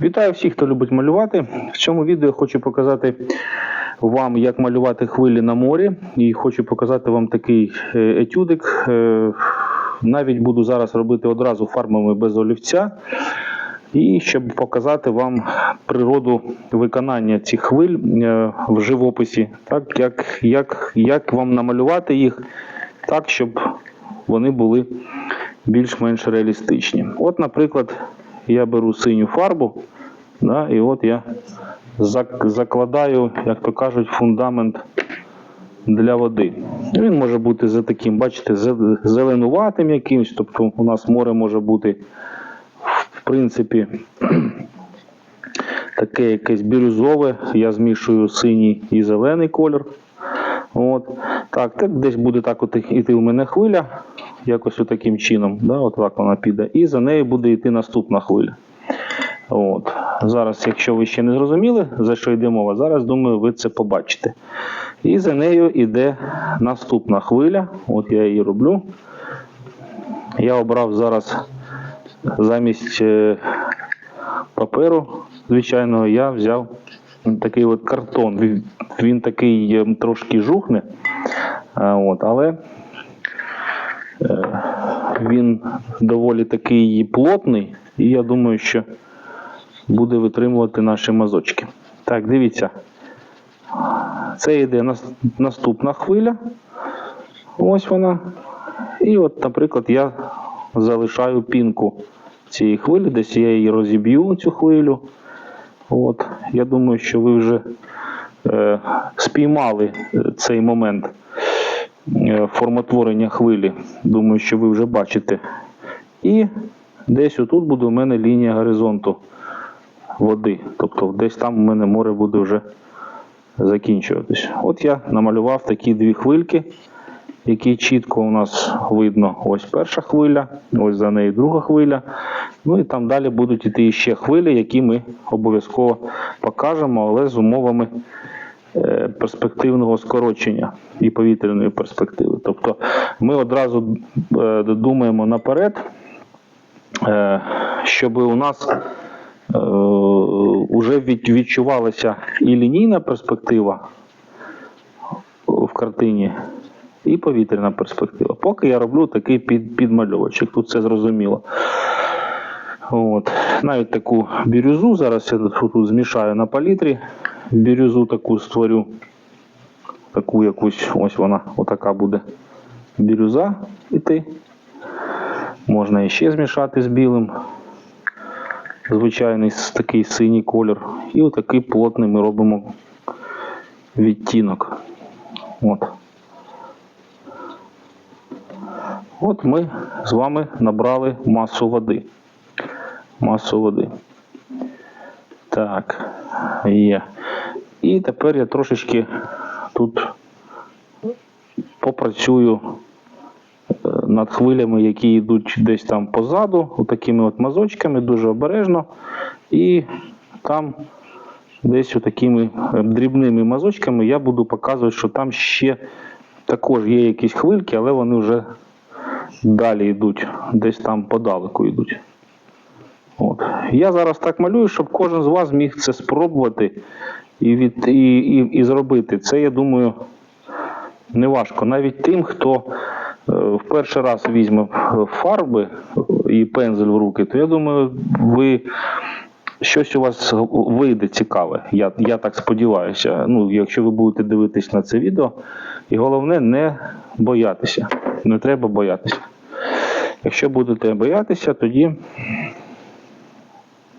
Вітаю всіх, хто любить малювати. В цьому відео хочу показати вам, як малювати хвилі на морі. І хочу показати вам такий е, етюдик. Е, Навіть буду зараз робити одразу фарбами без олівця. І щоб показати вам природу виконання цих хвиль е, в живописі, так як, як, як вам намалювати їх так, щоб вони були більш-менш реалістичні. От, наприклад, я беру синю фарбу, да, і от я закладаю, як то кажуть, фундамент для води. Він може бути за таким, бачите, зе- зеленуватим якимось, тобто у нас море може бути, в принципі, таке якесь бірюзове. Я змішую синій і зелений колір. От. Так десь буде так от іти у мене хвиля, якось таким чином. Да, от так вона піде. І за нею буде йти наступна хвиля. От. Зараз, якщо ви ще не зрозуміли, за що йде мова, зараз думаю, ви це побачите. І за нею йде наступна хвиля. От я її роблю. Я обрав зараз замість е, паперу звичайного, я взяв такий от картон. Він, такий е, трошки жухне, от, але він доволі такий плотний, і я думаю, що буде витримувати наші мазочки. Так, дивіться. Це йде наступна хвиля. Ось вона. І от, наприклад, я залишаю пінку цієї хвилі, десь я її розіб'ю, цю хвилю. От, я думаю, що ви вже е, спіймали е, цей момент е, формотворення хвилі. Думаю, що ви вже бачите. І десь отут буде у мене лінія горизонту води. Тобто десь там у мене море буде вже закінчуватись. От я намалював такі дві хвильки, які чітко у нас видно. Ось перша хвиля, ось за нею друга хвиля. Ну і там далі будуть іти ще хвилі, які ми обов'язково покажемо, але з умовами е, перспективного скорочення і повітряної перспективи. Тобто ми одразу е, думаємо наперед, е, щоб у нас е, від- відчувалася і лінійна перспектива в картині, і повітряна перспектива. Поки я роблю такий під, підмальовочок, тут це зрозуміло. От. Навіть таку бірюзу, зараз я тут змішаю на палітрі, бірюзу таку створю, таку якусь, ось вона, отака буде бірюза іти. Можна іще змішати з білим звичайний такий синій колір. І отакий плотний ми робимо відтінок. От. От ми з вами набрали масу води. Масу води. Так, є. І тепер я трошечки тут попрацюю е, над хвилями, які йдуть десь там позаду, отакими от мазочками, дуже обережно. І там десь отакими е, дрібними мазочками я буду показувати, що там ще також є якісь хвильки, але вони вже далі йдуть, десь там подалеку йдуть. От. Я зараз так малюю, щоб кожен з вас міг це спробувати і, від, і, і, і зробити. Це, я думаю, не важко. Навіть тим, хто е, в перший раз візьме фарби і пензель в руки, то я думаю, ви щось у вас вийде цікаве. Я, я так сподіваюся. Ну, якщо ви будете дивитись на це відео, і головне не боятися. Не треба боятися. Якщо будете боятися, тоді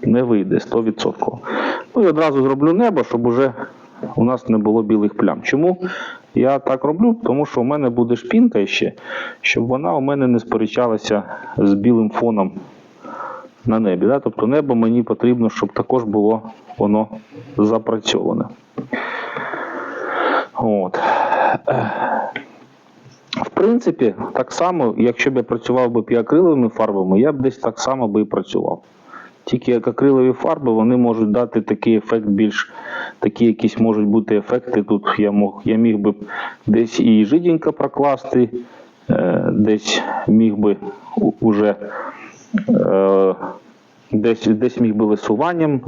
не вийде 100%. Ну і одразу зроблю небо, щоб уже у нас не було білих плям. Чому я так роблю? Тому що у мене буде шпінка ще, щоб вона у мене не сперечалася з білим фоном на небі. Да? Тобто небо мені потрібно, щоб також було воно запрацьоване. От. В принципі, так само, якщо б я працював би піакриловими фарбами, я б десь так само би і працював. Тільки як акрилові фарби вони можуть дати такий ефект більш такі якісь можуть бути ефекти. Тут я мог, я міг би десь і жиденько прокласти, е, десь міг би уже е, десь, десь міг би висуванням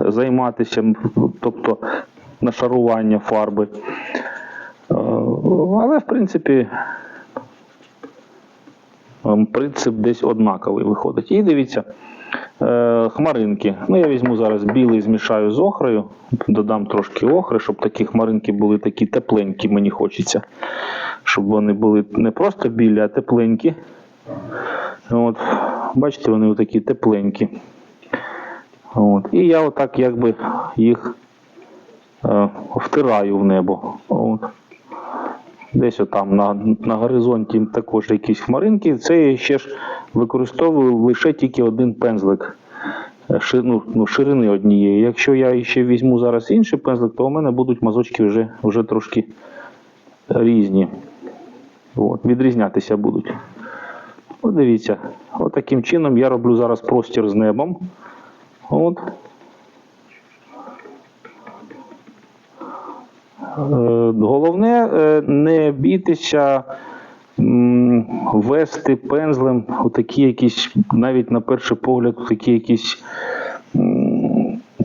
займатися, тобто нашарування фарби. Е, Але, в принципі, ем, принцип десь однаковий виходить. І дивіться, хмаринки. Ну, я візьму зараз білий, змішаю з охрою, додам трошки охри, щоб такі хмаринки були такі тепленькі, мені хочеться. Щоб вони були не просто білі, а тепленькі. От, бачите, вони такі тепленькі. От. І я отак якби їх е, втираю в небо. От. Десь отам на, на горизонті також якісь хмаринки. Це я ще ж використовую лише тільки один пензлик. е, ну, ну, ширини однієї. Якщо я ще візьму зараз інший пензлик, то у мене будуть мазочки вже, вже трошки різні. От, відрізнятися будуть. От дивіться, от таким чином я роблю зараз простір з небом. От. Головне е, не бійтеся вести пензлем у такі якісь, навіть на перший погляд, такі якісь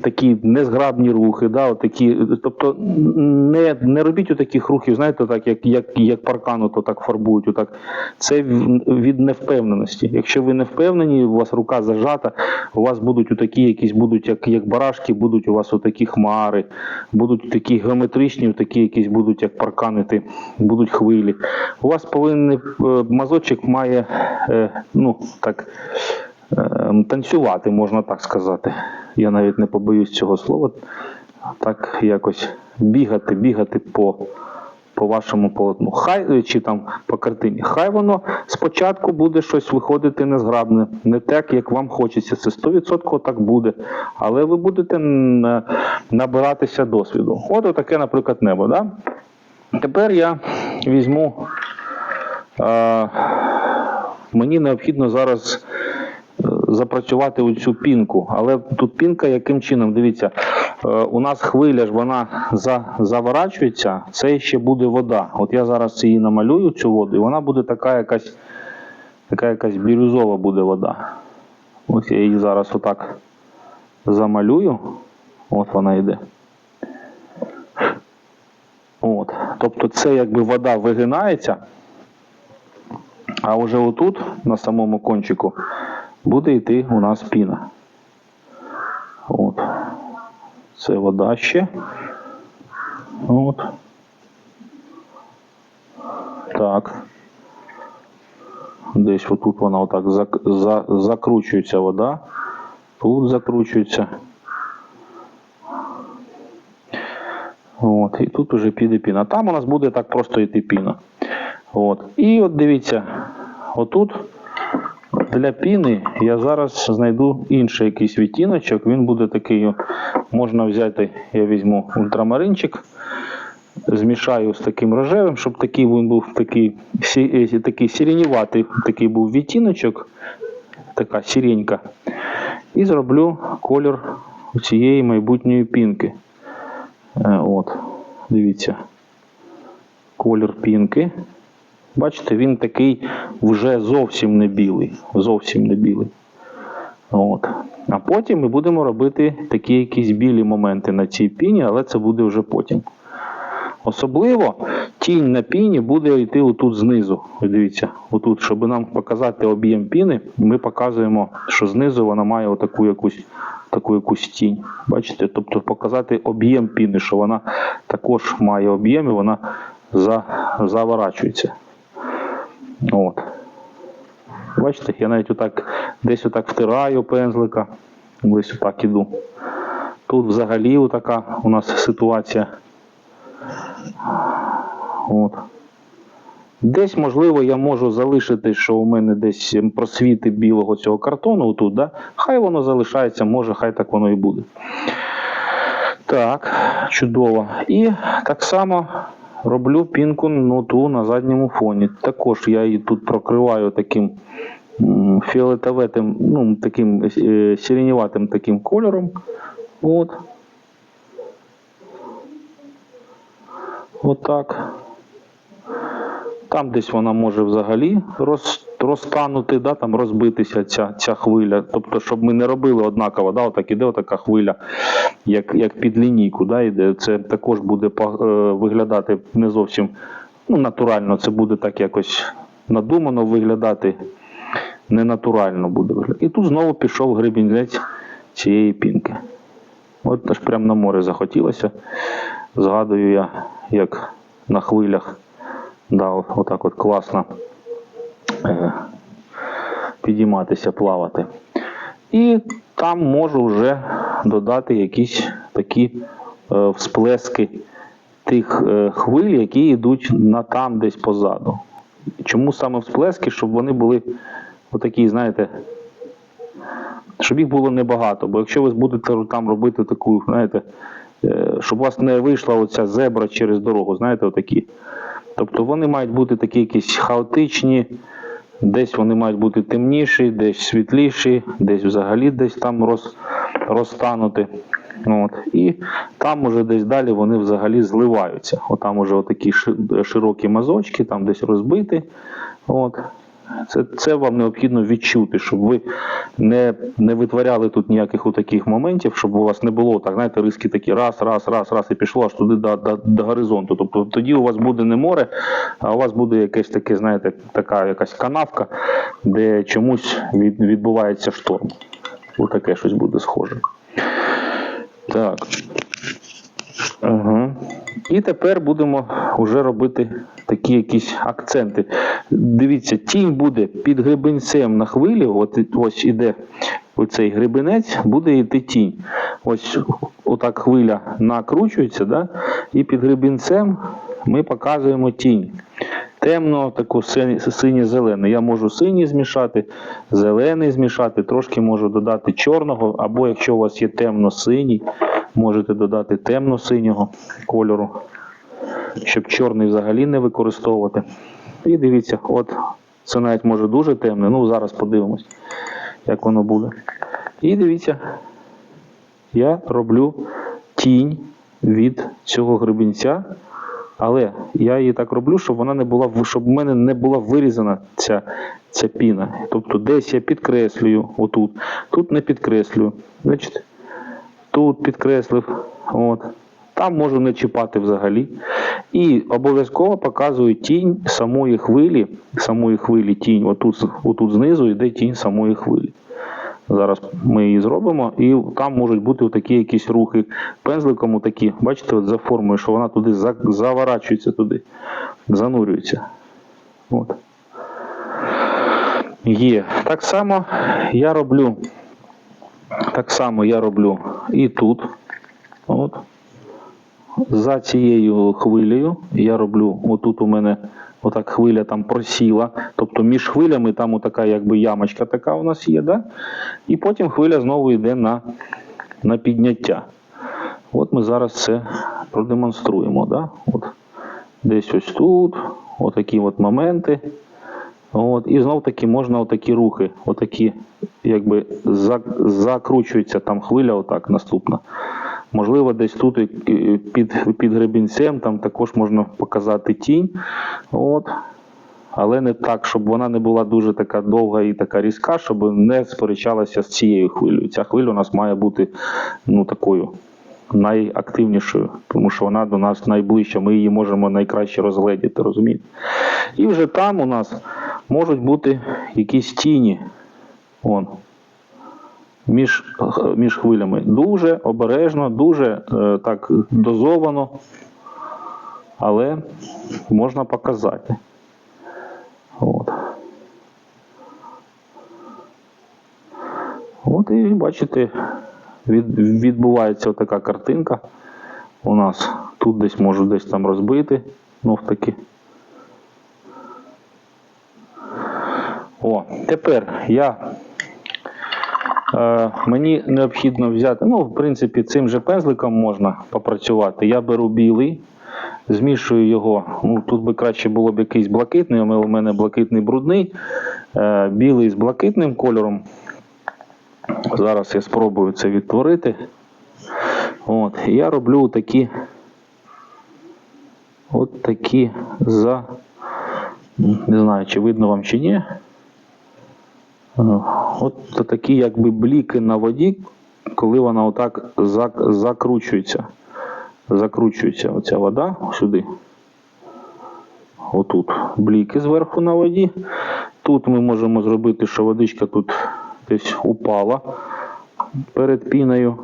такі незграбні рухи, да, отакі, тобто не, не робіть отаких рухів, знаєте, так, як, як, як паркану, то так фарбують. Отак. Це від невпевненості. Якщо ви не впевнені, у вас рука зажата, у вас будуть отакі якісь, будуть як, як барашки, будуть у вас отакі хмари, будуть такі геометричні, такі якісь будуть як парканити, будуть хвилі. У вас повинен е, мазочок має е, ну, так, е, танцювати, можна так сказати. Я навіть не побоюсь цього слова. Так якось бігати, бігати по, по вашому полотну. Хай чи там по картині. Хай воно спочатку буде щось виходити незграбне, не так, як вам хочеться. Це 100% так буде. Але ви будете набиратися досвіду. От таке, наприклад, небо. Да? Тепер я візьму. Е, мені необхідно зараз запрацювати оцю пінку. Але тут пінка яким чином? Дивіться, е, у нас хвиля ж вона за, заворачується, це ще буде вода. От я зараз її намалюю, цю воду, і вона буде така якась, така якась бірюзова буде вода. Ось я її зараз отак замалюю. От вона йде. От. Тобто це якби вода вигинається. А вже отут, на самому кончику, буде йти у нас піна. От. Це вода ще. От. Так. Десь отут вона отак зак, за, закручується вода. Тут закручується. От, і тут уже піде піна. Там у нас буде так просто йти піна. От. І от дивіться, отут для піни я зараз знайду інший якийсь відтіночок. Він буде такий, можна взяти, я візьму ультрамаринчик, змішаю з таким рожевим, щоб такий він був такий, е, такий сіреніватий такий був відтіночок, така сіренька. І зроблю колір цієї майбутньої пінки. Е, От, дивіться. Колір пінки. Бачите, він такий вже зовсім не білий. Зовсім не білий. От. А потім ми будемо робити такі якісь білі моменти на цій піні, але це буде вже потім. Особливо тінь на піні буде йти отут знизу. Ось Дивіться, отут, щоб нам показати об'єм піни, ми показуємо, що знизу вона має отаку якусь, таку якусь тінь. Бачите? Тобто показати об'єм піни, що вона також має об'єм і вона за, заворачується. От. Бачите, я навіть отак десь отак втираю пензлика, десь отак іду. Тут взагалі отака у нас ситуація. От. Десь, можливо, я можу залишити, що у мене десь просвіти білого цього картону тут, да? Хай воно залишається, може, хай так воно і буде. Так, чудово. І так само роблю пінку ноту на задньому фоні. Також я її тут прокриваю таким м, фіолетоветим, ну, таким е, сиреніватим таким кольором. От. Отак. Там десь вона може взагалі роз, розтанути, да, там розбитися ця, ця хвиля. Тобто, щоб ми не робили однаково, да, отак іде отака хвиля, як, як під лінійку, да, іде. Це також буде е, виглядати не зовсім ну, натурально, це буде так якось надумано виглядати, ненатурально буде виглядати. І тут знову пішов гребінець цієї пінки. От аж прямо на море захотілося. Згадую я, як на хвилях да, отак от класно е, підійматися, плавати. І там можу вже додати якісь такі е, всплески тих е, хвиль, які йдуть на там десь позаду. Чому саме всплески? Щоб вони були отакі, знаєте, щоб їх було небагато. Бо якщо ви будете там робити таку, знаєте, щоб у вас не вийшла оця зебра через дорогу, знаєте, отакі. Тобто вони мають бути такі якісь хаотичні, десь вони мають бути темніші, десь світліші, десь взагалі десь там роз, розтанути. От. І там уже десь далі вони взагалі зливаються. Отам уже отакі широкі мазочки, там десь розбиті. Це, це вам необхідно відчути, щоб ви не, не витворяли тут ніяких таких моментів, щоб у вас не було так, знаєте, риски такі раз, раз, раз, раз і пішло аж туди до, до, до горизонту. Тобто тоді у вас буде не море, а у вас буде якесь таке, знаєте, така якась канавка, де чомусь від, відбувається шторм. Отаке щось буде схоже. Так. Ага. І тепер будемо вже робити такі якісь акценти. Дивіться, тінь буде під грибинцем на хвилі. От ось іде оцей грибинець, буде йти тінь. Ось отак хвиля накручується, да? і під грибінцем ми показуємо тінь. Темно, таку синє-зелене. Я можу синій змішати, зелений змішати, трошки можу додати чорного, або якщо у вас є темно-синій, можете додати темно-синього кольору, щоб чорний взагалі не використовувати. І дивіться, от це навіть може дуже темне. Ну, зараз подивимось, як воно буде. І дивіться, я роблю тінь від цього гребінця. Але я її так роблю, щоб вона не була щоб в мене не була вирізана ця, ця піна. Тобто десь я підкреслюю отут, тут не підкреслюю. Значить, тут підкреслив. От. Там можу не чіпати взагалі. І обов'язково показую тінь самої хвилі. Самої хвилі тінь. Отут, отут знизу йде тінь самої хвилі. Зараз ми її зробимо, і там можуть бути такі якісь рухи пензликом, такі, бачите, от за формою, що вона туди заворачується туди, занурюється. От. Є. Так само я роблю. Так само я роблю і тут. От. За цією хвилею я роблю, отут у мене отак хвиля там просіла, тобто між хвилями там отака якби ямочка така у нас є, да? і потім хвиля знову йде на, на підняття. От ми зараз це продемонструємо. Да? От. Десь ось тут, отакі от моменти. От, і знов таки можна отакі рухи, отакі, якби закручується там хвиля, отак наступна. Можливо, десь тут і під, під гребінцем там також можна показати тінь. От. Але не так, щоб вона не була дуже така довга і така різка, щоб не сперечалася з цією хвилею. Ця хвиля у нас має бути ну, такою найактивнішою, тому що вона до нас найближча, ми її можемо найкраще розгледіти, розумієте? І вже там у нас можуть бути якісь тіні. Між, між хвилями. Дуже обережно, дуже е, так дозовано, але можна показати. От. От і бачите, від, відбувається така картинка. У нас тут десь можу десь там розбити. Ну, таки. О, тепер я. Е, мені необхідно взяти, ну, в принципі, цим же пензликом можна попрацювати. Я беру білий, змішую його. Ну, тут би краще було б якийсь блакитний, у мене блакитний брудний. Е, білий з блакитним кольором. Зараз я спробую це відтворити. От, я роблю такі, от такі за, Не знаю, чи видно вам чи ні. От такі якби бліки на воді, коли вона отак закручується. Закручується оця вода сюди. Отут бліки зверху на воді. Тут ми можемо зробити, що водичка тут десь упала перед піною.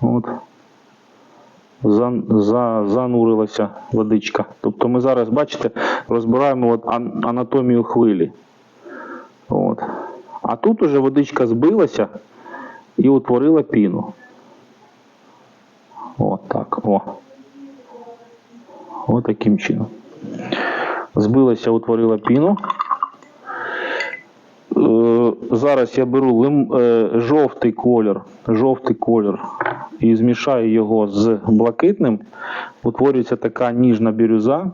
От. За, за, занурилася водичка. Тобто ми зараз, бачите, розбираємо от анатомію хвилі. А тут уже водичка збилася і утворила піну. От так. О. От таким чином. Збилася, утворила піну. Е, Зараз я беру лим, е, жовтий колір, жовтий колір і змішаю його з блакитним. Утворюється така ніжна бірюза.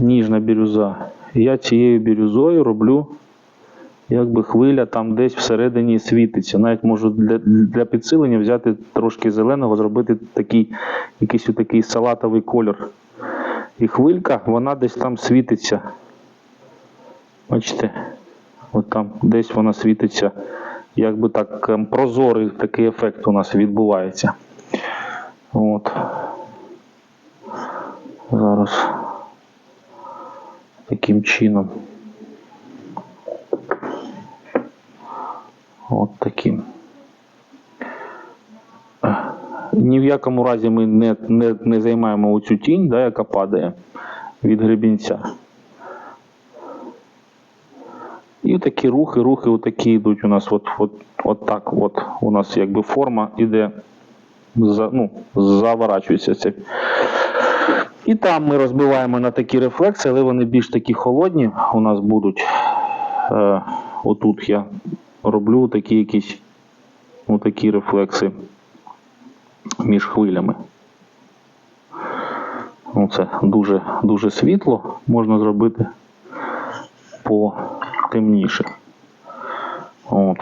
Ніжна бірюза. Я цією бірюзою роблю, якби хвиля там десь всередині світиться. Навіть можу для, для підсилення взяти трошки зеленого, зробити такий, якийсь такий салатовий колір. І хвилька, вона десь там світиться. Бачите? От там десь вона світиться. Якби так ем, прозорий такий ефект у нас відбувається. От. Зараз. Таким чином. От таким. Ні в якому разі ми не, не, не займаємо оцю тінь, да, яка падає від гребінця. І такі рухи, рухи отакі йдуть у нас. От, от, от так. От у нас якби форма іде, за, ну, заворачується. Це. І там ми розбиваємо на такі рефлекси, але вони більш такі холодні у нас будуть. Е, отут я роблю такі якісь отакі рефлекси між хвилями. Ну, це дуже, дуже світло, можна зробити потемніше. От.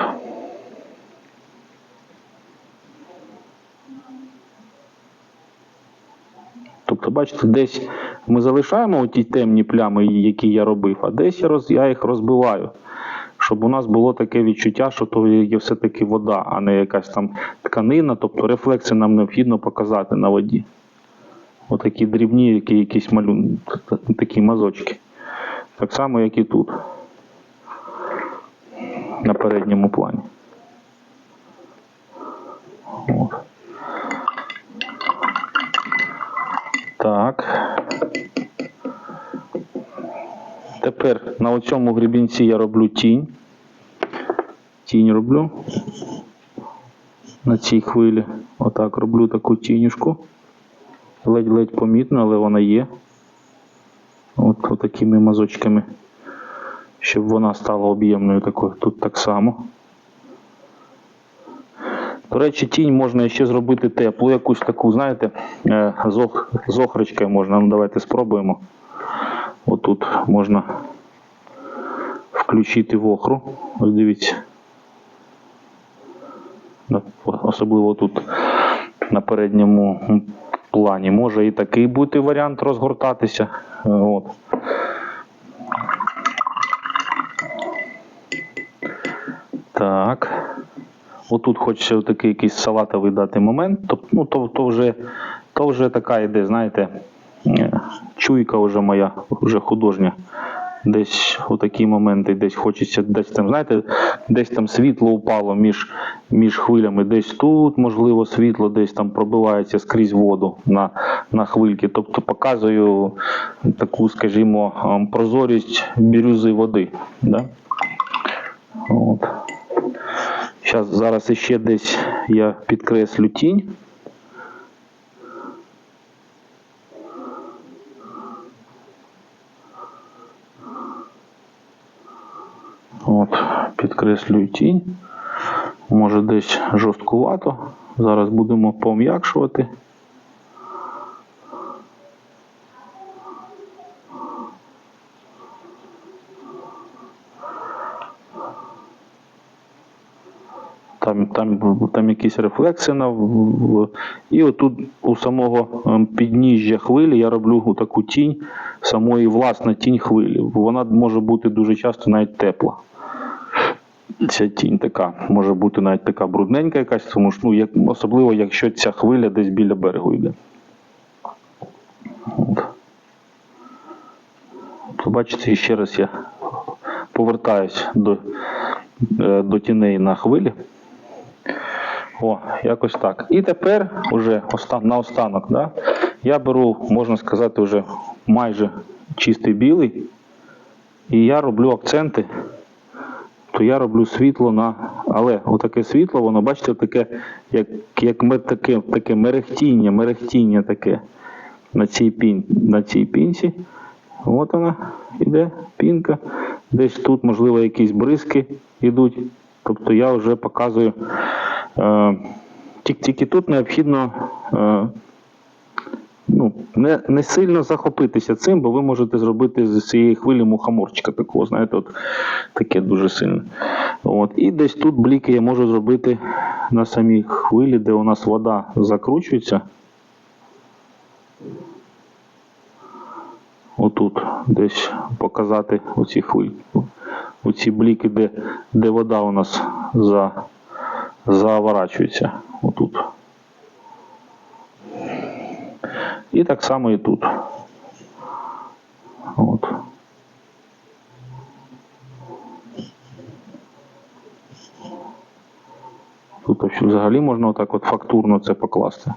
Тобто, бачите, десь ми залишаємо ті темні плями, які я робив, а десь я їх розбиваю. Щоб у нас було таке відчуття, що то є все-таки вода, а не якась там тканина. Тобто рефлекси нам необхідно показати на воді. Отакі дрібні, які якісь малюнки, такі мазочки. Так само, як і тут. На передньому плані. От. Так. Тепер на оцьому гребінці я роблю тінь. Тінь роблю. На цій хвилі. Отак роблю таку тінюшку. Ледь-ледь помітно, але вона є. От, такими мазочками. Щоб вона стала об'ємною такою. Тут так само. До речі, тінь можна ще зробити теплу, якусь таку, знаєте, е, з охрочкою можна. Ну, давайте спробуємо. Отут можна включити в охру. Ось дивіться. Особливо тут на передньому плані. Може і такий бути варіант розгортатися. Е, От. Так. Отут хочеться такий якийсь салатовий дати момент. Тобто, ну, то, то, вже, то вже така йде, знаєте, е, чуйка вже моя, вже художня. Десь у такі моменти, десь хочеться, десь там, знаєте, десь там світло упало між, між хвилями, десь тут, можливо, світло десь там пробивається скрізь воду на, на хвильки. Тобто показую таку, скажімо, ем, прозорість бірюзи води. Да? От. Зараз, зараз ще десь я підкреслю тінь. От, підкреслюю тінь. Може десь жорсткувато. Зараз будемо пом'якшувати. там, там, там якісь рефлекси на і отут у самого ем, підніжжя хвилі я роблю таку тінь, самої власне тінь хвилі. Вона може бути дуже часто навіть тепла. Ця тінь така, може бути навіть така брудненька якась, тому що ну, як, особливо якщо ця хвиля десь біля берегу йде. От. Бачите, ще раз я повертаюсь до, е, до тіней на хвилі. О, якось так. І тепер уже оста- наостанок, да, я беру, можна сказати, вже майже чистий білий, і я роблю акценти, то я роблю світло на. Але отаке світло, воно, бачите, таке, як, як ме- таке, таке мерехтіння, мерехтіння таке на цій, пін, на цій пінці. От вона іде, пінка. Десь тут, можливо, якісь бризки йдуть. Тобто я вже показую. Е, тільки тут необхідно е, ну, не, не сильно захопитися цим, бо ви можете зробити з цієї хвилі мухоморчика такого, знаєте, от таке дуже сильне. От. І десь тут бліки я можу зробити на самій хвилі, де у нас вода закручується. Отут десь показати оці хвилі, оці бліки, де, де вода у нас за, заворачується. Отут. І так само і тут. От. Тут ось взагалі можна отак от фактурно це покласти.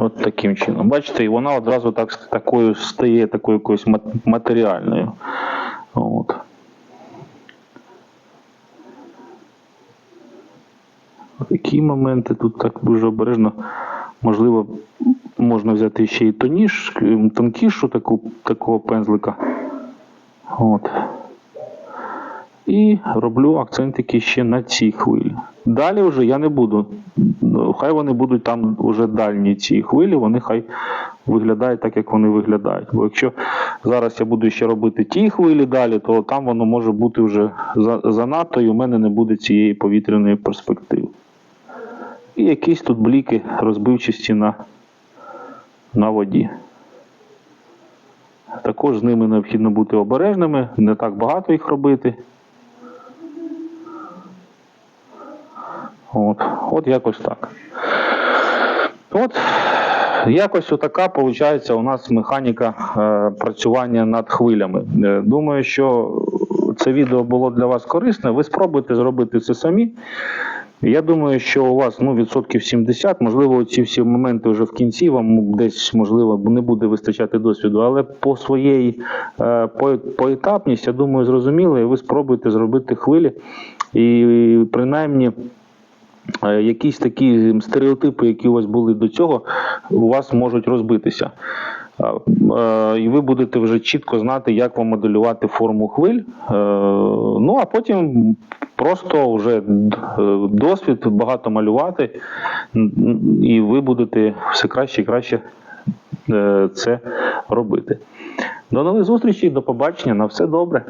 От таким чином. Бачите, і вона одразу так з такою стає такою якоюсь мат- матеріальною. От. Такі моменти тут так дуже обережно. Можливо, можна взяти ще й тоніш, тонкішу таку, такого пензлика. От. І роблю акцентики ще на цій хвилі. Далі вже я не буду. Хай вони будуть там вже дальні ці хвилі, вони хай виглядають так, як вони виглядають. Бо якщо зараз я буду ще робити ті хвилі далі, то там воно може бути вже за- занадто, і у мене не буде цієї повітряної перспективи. І якісь тут бліки розбивчості на, на воді. Також з ними необхідно бути обережними, не так багато їх робити. От, от якось так. От якось отака виходить у нас механіка е, працювання над хвилями. Е, думаю, що це відео було для вас корисне. Ви спробуйте зробити це самі. Я думаю, що у вас ну, відсотків 70, можливо, ці всі моменти вже в кінці вам десь можливо не буде вистачати досвіду, але по своєї е, по, поетапність, я думаю, зрозуміло, і ви спробуйте зробити хвилі. І принаймні е, якісь такі стереотипи, які у вас були до цього, у вас можуть розбитися. Е, е, І ви будете вже чітко знати, як вам моделювати форму хвиль. Е, Ну а потім просто вже досвід, багато малювати, і ви будете все краще і краще це робити. До нових зустрічей, до побачення, на все добре.